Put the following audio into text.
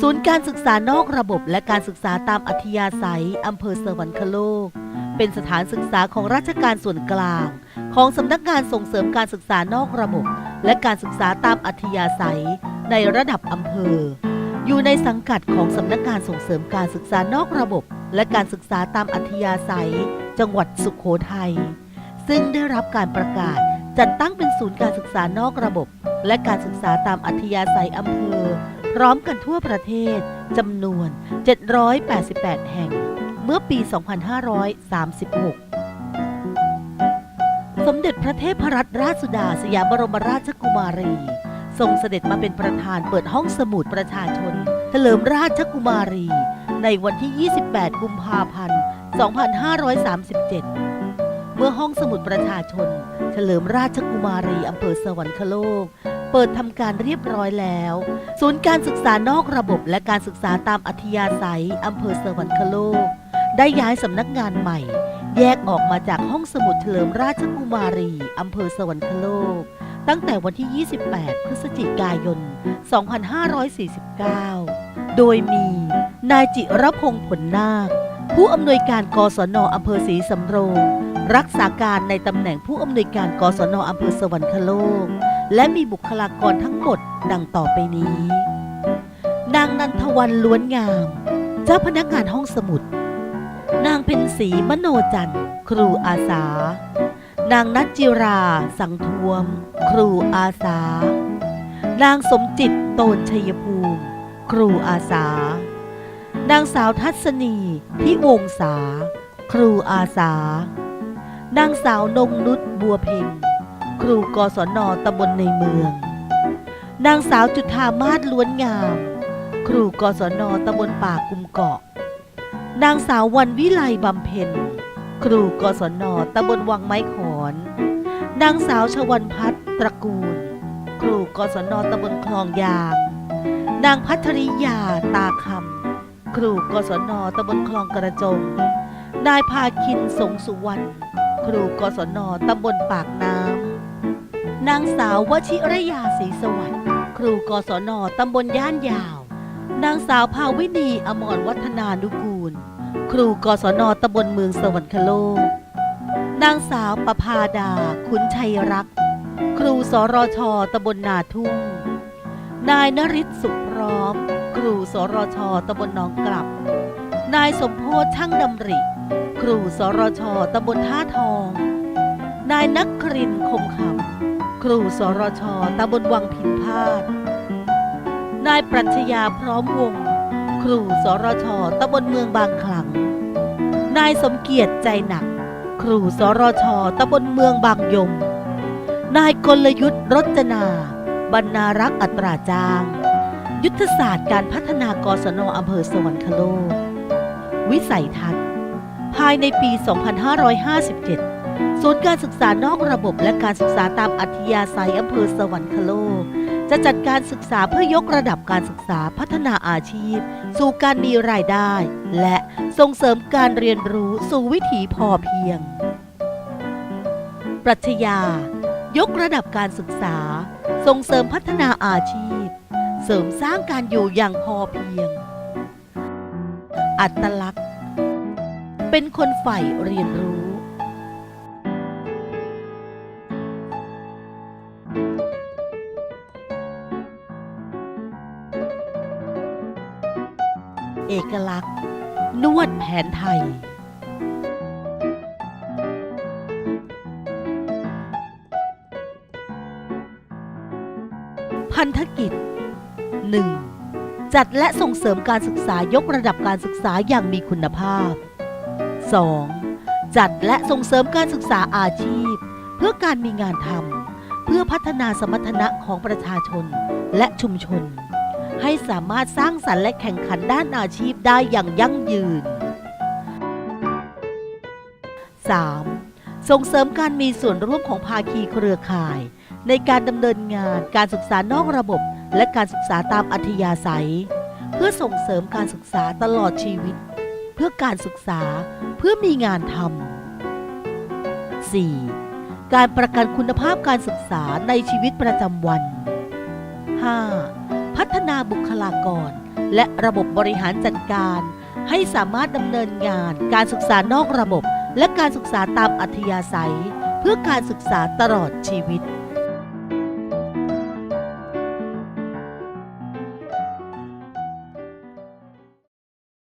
ศูนย์การศึกษานอกระบบและการศึกษาตามอัธยาศัย อำเภอสวรรคโลก เป็นสถานศึกษาของราชการส่วนกลาง ของสำนักงานส่งเสริมการศึกษานอกระบบ และการศึกษาตามอัธยาศัย ในระดับอำเภอ อยู่ในสังกัดของสำนักงานส่งเสริมการศึกษานอกระบบ และการศึกษาตามอัธยาศัย จังหวัดสุขโขทัย ซึ่งได้รับการประกาศจัดตั้งเป็นศูนย์การศึกษานอกระบบ และการศึกษาตามอัธยาศัยอำเภอ พร้อมกันทั่วประเทศจำนวน 788 แห่ง เมื่อปี 2536 สมเด็จพระเทพรัตนราชสุดาสยามบรมราชกุมารี ทรงเสด็จมาเป็นประธานเปิดห้องสมุดประชาชน เฉลิมราชกุมารี ในวันที่ 28 กุมภาพันธ์ 2537 เมื่อห้องสมุดประชาชน เฉลิมราชกุมารีอำเภอสวรรคโลก เปิดทำการเรียบร้อยแล้ว ศูนย์การศึกษานอกระบบและการศึกษาตามอัธยาศัยอำเภอสวรรคโลก ได้ย้ายสำนักงานใหม่ แยกออกมาจากห้องสมุดเฉลิมราชกุมารีอำเภอสวรรคโลก ตั้งแต่วันที่ 28 พฤศจิกายน 2549 โดยมีนายจิรพงศ์ผลนาค ผู้อำนวยการกศนอำเภอศรีสำโรง รักษาการในตำแหน่งผู้อำนวยการกศนอำเภอสวรรคโลก และมีบุคลากรทั้งหมดดังต่อไปนี้ นางนันทวันล้วนงาม เจ้าพนักงานห้องสมุด นางเพ็ญศรีมโนจันทร์ ครูอาสา นางนัจจิรา สังทวม ครูอาสา นางสมจิตโตนชัยภูมิ ครูอาสา นางสาวทัศนีพิวงศา ครูอาสา นางสาวนงนุชบัวเพ็ง ครูกศนตำบลในเมือง นางสาวจุธามาศล้วนงาม ครูกศนตำบลป่ากุมเกาะ นางสาววันวิไลบำเพ็ญ ครูกศนตำบลวังไม้ขอน นางสาวชวันพัฒน์ตระกูล ครูกศนตำบลคลองยาง นางพัทริยาตาคำ ครูกศนตำบลคลองกระจงนายพาคินสงสุวรรณ ครูกศนตำบลปากน้ำ นางสาววชิรยาศรีสวัสดิ์ครูกศนตำบลย่านยาว นางสาวภาวินีอมรวัฒนานุกูล ครูกศนตำบลเมืองสวรรคโลก นางสาวประภาดาขุนชัยรัก ครูสรชตำบลนาทุ่ง นายนริศสุขพร้อม ครูสรชตำบลหนองกลับ นายสมโพธช่างดำริ ครูสรชตำบลท่าทอง นายนักครินคมค ครูสรชตำบลวังพินพาดนายปรัชญาพร้อมวง ครูสรชตำบลเมืองบางขลัง นายสมเกียรติใจหนัก ครูสรชตำบลเมืองบางยม นายกลยุทธ์รจนา บรรณารักษ์อัตราจ้าง ยุทธศาสตร์การพัฒนากศนอำเภอสวรรคโลก วิสัยทัศน์ ภายในปี 2557 ศูนย์การศึกษานอกระบบและการศึกษาตามอัธยาศัยอำเภอสวรรคโลก จะจัดการศึกษาเพื่อยกระดับการศึกษาพัฒนาอาชีพ สู่การมีรายได้ และส่งเสริมการเรียนรู้สู่วิถีพอเพียง ปรัชญายกระดับการศึกษา ส่งเสริมพัฒนาอาชีพ เสริมสร้างการอยู่อย่างพอเพียง อัตลักษณ์ เป็นคนใฝ่เรียนรู้ เอกลักษณ์ นวดแผนไทย พันธกิจ 1. จัดและส่งเสริมการศึกษายกระดับการศึกษาอย่างมีคุณภาพ 2. จัดและส่งเสริมการศึกษาอาชีพ เพื่อการมีงานทำเพื่อพัฒนาสมรรถนะของประชาชนและชุมชน ให้สามารถสร้างสรรค์และแข่งขันด้านอาชีพได้อย่างยั่งยืน 3. ส่งเสริมการมีส่วนร่วมของภาคีเครือข่าย ในการดำเนินงานการศึกษานอกระบบ และการศึกษาตามอัธยาศัย เพื่อส่งเสริมการศึกษาตลอดชีวิต เพื่อการศึกษาเพื่อมีงานทำ 4. การประกันคุณภาพการศึกษาในชีวิตประจำวัน 5. พัฒนาบุคลากร และระบบบริหารจัดการ ให้สามารถดำเนินงานการศึกษานอกระบบ และการศึกษาตามอัธยาศัย เพื่อการศึกษาตลอดชีวิต